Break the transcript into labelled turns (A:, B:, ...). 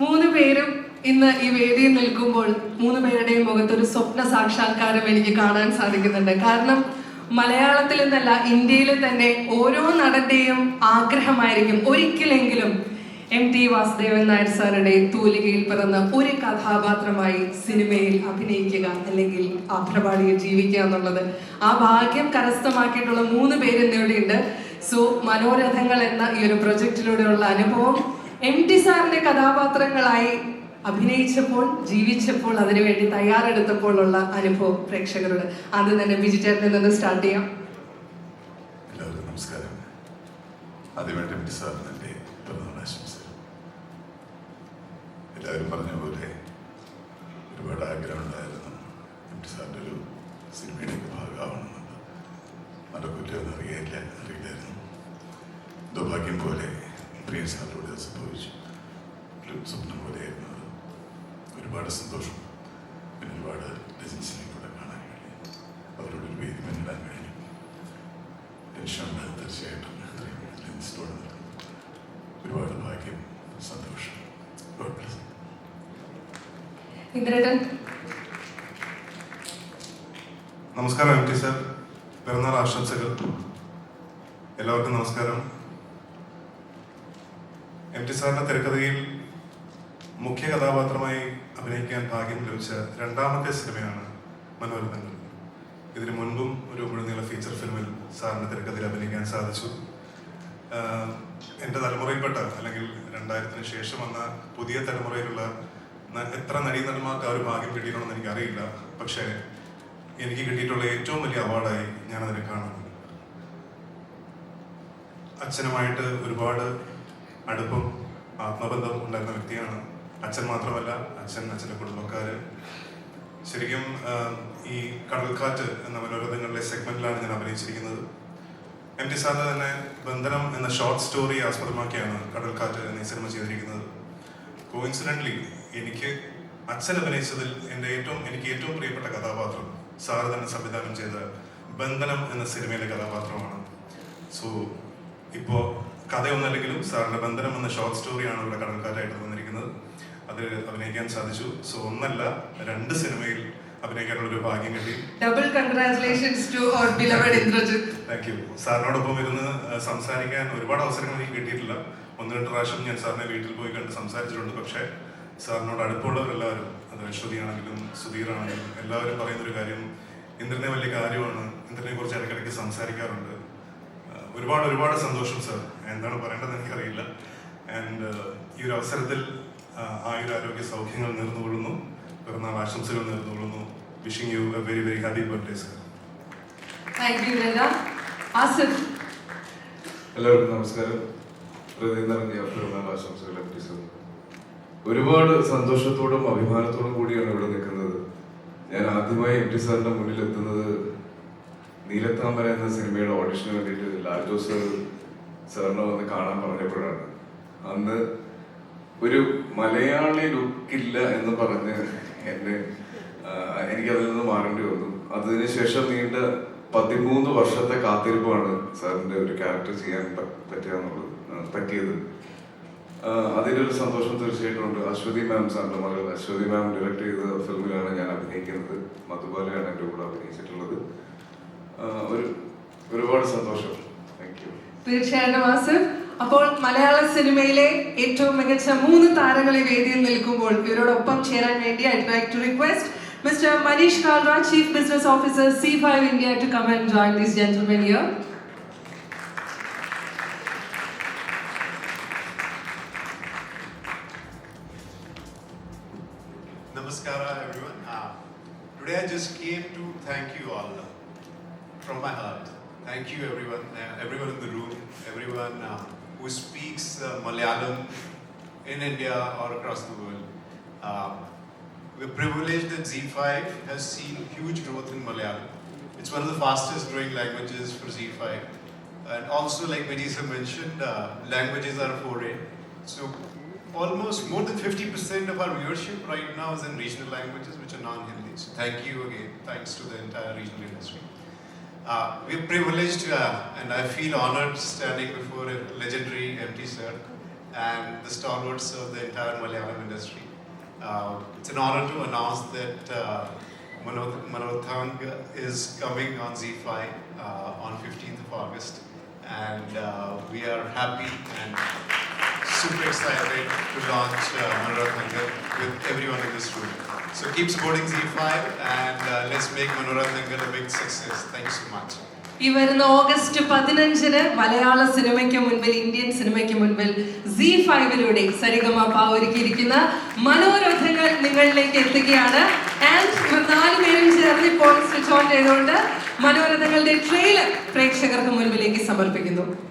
A: മൂന്ന് പേരും ഇന്ന് ഈ വേദിയിൽ നിൽക്കുമ്പോൾ മൂന്ന് പേരുടെയും മുഖത്ത് ഒരു സ്വപ്ന സാക്ഷാത്കാരം എനിക്ക് കാണാൻ സാധിക്കുന്നുണ്ട്. കാരണം മലയാളത്തിൽ നിന്നല്ല ഇന്ത്യയിൽ തന്നെ ഓരോ നടന്റെയും ആഗ്രഹമായിരിക്കും. ഒരിക്കലെങ്കിലും എം ടി വാസുദേവൻ നായർ സാറുടെ തൂലികയിൽ പിറന്ന ഒരു കഥാപാത്രമായി സിനിമയിൽ അഭിനയിക്കുക അല്ലെങ്കിൽ അഭ്രപാളിയിൽ ജീവിക്കുക എന്നുള്ളത്. ആ ഭാഗ്യം കരസ്ഥമാക്കിയിട്ടുള്ള മൂന്ന് പേര് ഇന്നിവിടെയുണ്ട്. സോ മനോരഥങ്ങൾ എന്ന ഈ ഒരു പ്രൊജക്റ്റിലൂടെയുള്ള അനുഭവം എം ടി സാറിന്റെ കഥാപാത്രങ്ങളായി അഭിനയിച്ചപ്പോൾ ജീവിച്ചപ്പോൾ അതിനുവേണ്ടി തയ്യാറെടുത്തപ്പോൾ ഉള്ള അനുഭവം പ്രേക്ഷകരോട്. ആദ്യം തന്നെ ബിജിറ്റേറിൽ നിന്ന് സ്റ്റാർട്ട് ചെയ്യാം.
B: എല്ലാവർക്കും നമസ്കാരം. എല്ലാവരും പറഞ്ഞ പോലെ ഒരുപാട് ആഗ്രഹം ഉണ്ടായിരുന്നു. എം ടി സാറിന്റെ ഒരു സിനിമയുടെയൊക്കെ ഭാഗമാവണമെന്ന്. നടക്കില്ല കുറ്റമൊന്നും അറിയില്ല അറിയില്ലായിരുന്നു. ദൗർഭാഗ്യം പോലെ പ്രിയ സാറിലൂടെ അത് സംഭവിച്ചു. ഒരു സ്വപ്നം പോലെയായിരുന്നു അത്. ഒരുപാട് സന്തോഷം. പിന്നെ ഒരുപാട് ലെജൻസിനെ കൂടെ കാണാൻ കഴിയും അവരോട് ഒരു വേദി പങ്കിടാൻ കഴിയും ടെൻഷനുണ്ട് തീർച്ചയായിട്ടും. ഇത്രയും ലെൻസിലൂടെ ഒരുപാട് ഭാഗ്യം സന്തോഷം.
C: നമസ്കാരം എം ടി സാർ. പിറന്നാൾ ആശംസകൾ. എല്ലാവർക്കും നമസ്കാരം. എം ടി സാറിന്റെ തിരക്കഥയിൽ മുഖ്യ കഥാപാത്രമായി അഭിനയിക്കാൻ ഭാഗ്യം ലഭിച്ച രണ്ടാമത്തെ സിനിമയാണ് മനോരഥങ്ങൾ ഇതിനു മുൻപും ഒരു മുഴുനീള ഫീച്ചർ ഫിലിമിൽ സാറിന്റെ തിരക്കഥയിൽ അഭിനയിക്കാൻ സാധിച്ചു. എന്റെ തലമുറയിൽപ്പെട്ട അല്ലെങ്കിൽ രണ്ടായിരത്തിന് ശേഷം വന്ന പുതിയ തലമുറയിലുള്ള എത്ര എത്ര നടീനടന്മാർക്ക് ആ ഒരു ഭാഗ്യം കിട്ടിയിട്ടുണ്ടെന്ന് എനിക്കറിയില്ല. പക്ഷേ എനിക്ക് കിട്ടിയിട്ടുള്ള ഏറ്റവും വലിയ അവാർഡായി ഞാനതിനെ കാണുന്നു. അച്ഛനുമായിട്ട് ഒരുപാട് അടുപ്പം ആത്മബന്ധം ഉണ്ടായിരുന്ന വ്യക്തിയാണ്. അച്ഛൻ മാത്രമല്ല അച്ഛൻ അച്ഛന്റെ കുടുംബക്കാർ ശരിക്കും ഈ കടൽക്കാറ്റ് എന്ന മനോരഥങ്ങളിലെ സെഗ്മെന്റിലാണ് ഞാൻ അഭിനയിച്ചിരിക്കുന്നത്. എം ടി സാറിന് തന്നെ ബന്ധനം എന്ന ഷോർട്ട് സ്റ്റോറി ആസ്പദമാക്കിയാണ് കടൽക്കാറ്റ് എന്ന ഈ സിനിമ ചെയ്തിരിക്കുന്നത്. കോയിൻസിഡന്റ്ലി എനിക്ക് അച്ഛൻ അഭിനയിച്ചതിൽ എന്റെ ഏറ്റവും എനിക്ക് ഏറ്റവും പ്രിയപ്പെട്ട കഥാപാത്രം സാറ് തന്നെ സംവിധാനം ചെയ്ത ബന്ധനം എന്ന സിനിമയിലെ കഥാപാത്രമാണ്. സോ ഇപ്പോൾ കഥയൊന്നല്ലെങ്കിലും സാറിന്റെ ബന്ധനം എന്ന ഷോർട്ട് സ്റ്റോറിയാണ് ഇവിടെ കടൽക്കാറ്റായിട്ട് വന്നിരിക്കുന്നത്. അത് അഭിനയിക്കാൻ സാധിച്ചു. സോ ഒന്നല്ല രണ്ട് സിനിമയിൽ അഭിനയിക്കാനുള്ള ഒരു ഭാഗ്യം കിട്ടി.
A: Double congratulations to our beloved Indrajith.
C: Thank you സാറിനോടൊപ്പം ഇരുന്ന് സംസാരിക്കാൻ ഒരുപാട് അവസരങ്ങൾ എനിക്ക് കിട്ടിയിട്ടില്ല. ഒന്ന് രണ്ട് പ്രാവശ്യം ഞാൻ സാറിനെ വീട്ടിൽ പോയി കണ്ട് സംസാരിച്ചിട്ടുണ്ട്. പക്ഷേ സാറിനോട് അടുപ്പമുള്ളവരെല്ലാവരും അത് അശ്വതി ആണെങ്കിലും സുധീർ ആണെങ്കിലും എല്ലാവരും പറയുന്ന ഒരു കാര്യം ഇന്ദ്രനെ വലിയ കാര്യമാണ്. ഇന്ദ്രനെ കുറിച്ച് ഇടയ്ക്കിടയ്ക്ക് സംസാരിക്കാറുണ്ട്. ഒരുപാട് ഒരുപാട് സന്തോഷം സാർ എന്താണ് പറയേണ്ടത് എനിക്കറിയില്ല. ആൻഡ് ഈ ഒരു അവസരത്തിൽ ആ, ആയുരാരോഗ്യ സൗഖ്യങ്ങൾ നേർന്നുകൊള്ളുന്നു. പിറന്നാൾ ആശംസകൾ നേർന്നുകൊള്ളുന്നു. Wishing you a very very happy birthday sir
D: എല്ലാവർക്കും നമസ്കാരം. ഹൃദയം നിറഞ്ഞ പിറന്നാൾ ആശംസകൾ ഒരുപാട് സന്തോഷത്തോടും അഭിമാനത്തോടും കൂടിയാണ് ഇവിടെ നിൽക്കുന്നത്. ഞാൻ ആദ്യമായി എം ടി സാറിന്റെ മുന്നിൽ എത്തുന്നത് നീലത്താമര എന്ന സിനിമയുടെ ഓഡിഷന് വേണ്ടിയിട്ട് ലാൽജോ സർ സാറിനെ വന്ന് കാണാൻ പറഞ്ഞപ്പോഴാണ്. അന്ന് ഒരു മലയാളി ലുക്കില്ല എന്ന് പറഞ്ഞ് എന്നെ എനിക്കതിൽ നിന്ന് മാറേണ്ടി വന്നു. അതിനുശേഷം നീണ്ട പതിമൂന്ന് വർഷത്തെ കാത്തിരിപ്പാണ് സാറിന്റെ ഒരു ക്യാരക്ടർ ചെയ്യാൻ പറ്റിയെന്നുള്ളത് പറ്റിയത്. അതിലൊരു സന്തോഷം തീർച്ചയായിട്ടും ഉണ്ട് അശ്വതി മാം സാറിന്റെ മകൾ അശ്വതി മാം ഡയറക്ട് ചെയ്ത ഫിലിമിലാണ് ഞാൻ അഭിനയിക്കുന്നത്. മധുബാലയാണ് എന്റെ കൂടെ അഭിനയിച്ചിട്ടുള്ളത്. ഒരു ഒരുപാട് സന്തോഷം. താങ്ക് യു
A: തീർച്ചയായിട്ടും ആസിഫ്. അപ്പോൾ മലയാള സിനിമയിലെ ഏറ്റവും മികച്ച മൂന്ന് താരങ്ങളെ വേദിയിൽ നിൽക്കുമ്പോൾ ഇവരോടൊപ്പം ചേരാൻ വേണ്ടി I like to request mister Manish Kalra chief business officer C five India to come and join these gentlemen here
E: Namaskara, everyone. Uh, today I just came to thank you all. uh, from my heart. Thank you, everyone, uh, everyone in the room, everyone uh, who speaks uh, Malayalam in India or across the world. Uh, we're privileged that Z5 has seen huge growth in Malayalam. It's one of the fastest growing languages for Z5. And also, like Medisa mentioned, uh, languages are a foray. So almost more than 50% of our viewership right now is in regional languages which are non-Hindi. So thank you again. Thanks to the entire regional industry. Uh, we're privileged uh, and I feel honored standing before a legendary MT sir. and the stalwarts of the entire Malayalam industry. Uh, it's an honor to announce that uh, Manothang is coming on Z5 uh, on 15th of August, and uh, we are happy and super excited to launch uh, Manorathangal with everyone in this room. So keep supporting Z5 and uh, let's make Manorathangal a big success. Thank you so much.
A: ഈ വരുന്ന August പതിനഞ്ചിന് മലയാള സിനിമയ്ക്ക് മുൻപിൽ Indian സിനിമയ്ക്ക് മുൻപിൽ C ഫൈവിലൂടെ സരിഗമ പ ഒരുക്കിയിരിക്കുന്ന മനോരഥങ്ങൾ നിങ്ങളിലേക്ക് എത്തുകയാണ് ആൻഡ് നാല് പേരും ചേർന്ന് ഇപ്പോൾ സ്വിച്ച് ഓൺ ചെയ്തുകൊണ്ട് മനോരഥങ്ങളുടെ ട്രെയിലർ പ്രേക്ഷകർക്ക് മുൻപിലേക്ക് സമർപ്പിക്കുന്നു